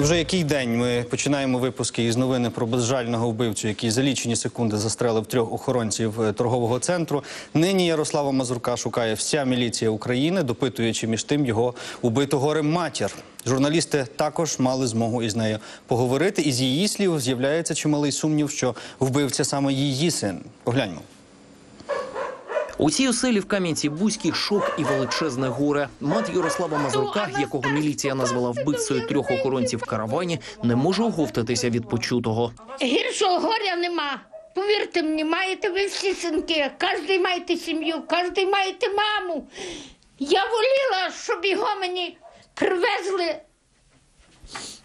Вже який день ми починаємо випуски із новини про безжального вбивцю, який за лічені секунди застрелив трьох охоронців е, торгового центру. Нині Ярослава Мазурка шукає вся міліція України, допитуючи між тим його убиту горем матір. Журналісти також мали змогу із нею поговорити. Із її слів з'являється чималий сумнів, що вбивця саме її син. Погляньмо. У цій оселі в Кам'янці-Бузькій шок і величезне горе. Мати Ярослава Мазурка, якого міліція назвала вбивцею трьох охоронців в каравані, не може оговтатися від почутого. Гіршого горя нема. Повірте мені, маєте ви всі синки, кожен маєте сім'ю, кожен маєте маму. Я воліла, щоб його мені привезли.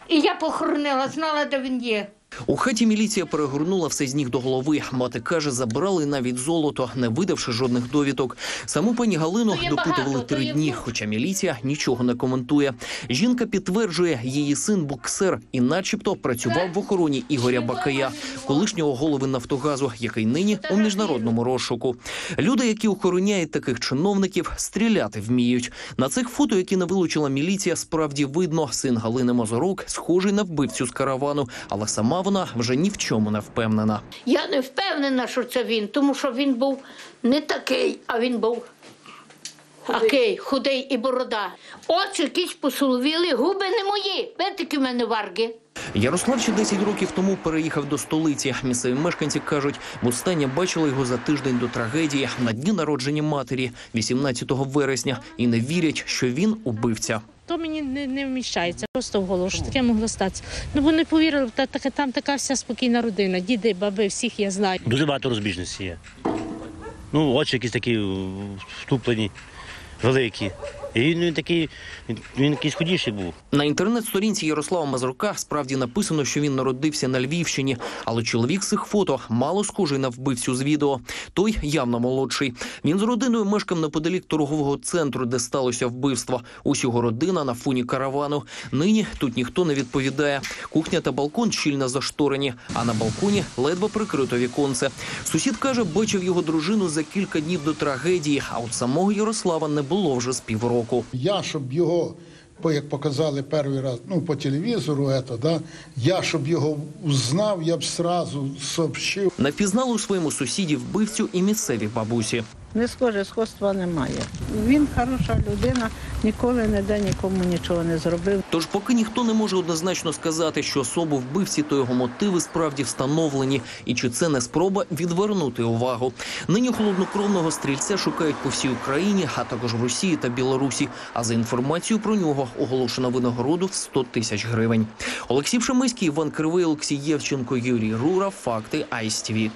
І я похоронила, знала, де він є. У хаті міліція перегорнула все з ніг до голови. Мати каже, забрали навіть золото, не видавши жодних довідок. Саму пані Галину допитували три дні, хоча міліція нічого не коментує. Жінка підтверджує, її син боксер і, начебто, працював в охороні Ігоря Бакая, колишнього голови Нафтогазу, який нині у міжнародному розшуку. Люди, які охороняють таких чиновників, стріляти вміють. На цих фото, які не вилучила міліція, справді видно, син Галини Мозорук схожий на вбивцю з каравану, але сама вона вже ні в чому не впевнена. Я не впевнена, що це він, тому що він був не такий, а він був такий, худий і борода. Очі якісь посоловіли, губи не мої. Бетики в мене варги. Ярослав ще 10 років тому переїхав до столиці. Місцеві мешканці кажуть, востаннє бачили його за тиждень до трагедії на дні народження матері, 18 вересня, і не вірять, що він убивця. То мені не, не вміщається просто в голову, що таке могло статися. Ну бо не повірили, та, та, там така вся спокійна родина, діди, баби, всіх я знаю. Дуже багато розбіжностей є. Ну, очі якісь такі вступлені, великі. І він, він такий, він, він якийсь худіший був. На інтернет-сторінці Ярослава Мазурка справді написано, що він народився на Львівщині, але чоловік з цих фото мало схожий на вбивцю з відео. Той явно молодший. Він з родиною мешкав неподалік торгового центру, де сталося вбивство. Ось його родина на фоні каравану. Нині тут ніхто не відповідає. Кухня та балкон щільно зашторені, а на балконі ледве прикрито віконце. Сусід каже, бачив його дружину за кілька днів до трагедії. А от самого Ярослава не було вже з півроку. Я, щоб його, по- як показали перший раз, ну, по телевізору, это, да, я, щоб його узнав, я б сразу сообщив. Напізнали у своєму сусіді вбивцю і місцеві бабусі. Не схоже, сходства немає. Він хороша людина, ніколи ніде нікому нічого не зробив. Тож, поки ніхто не може однозначно сказати, що особу вбивці, то його мотиви справді встановлені, і чи це не спроба відвернути увагу. Нині холоднокровного стрільця шукають по всій Україні, а також в Росії та Білорусі. А за інформацію про нього оголошено винагороду в 100 тисяч гривень. Олексій Пшемиський, Іван Кривий, Олексій Євченко, Юрій Рура. Факти ICTV.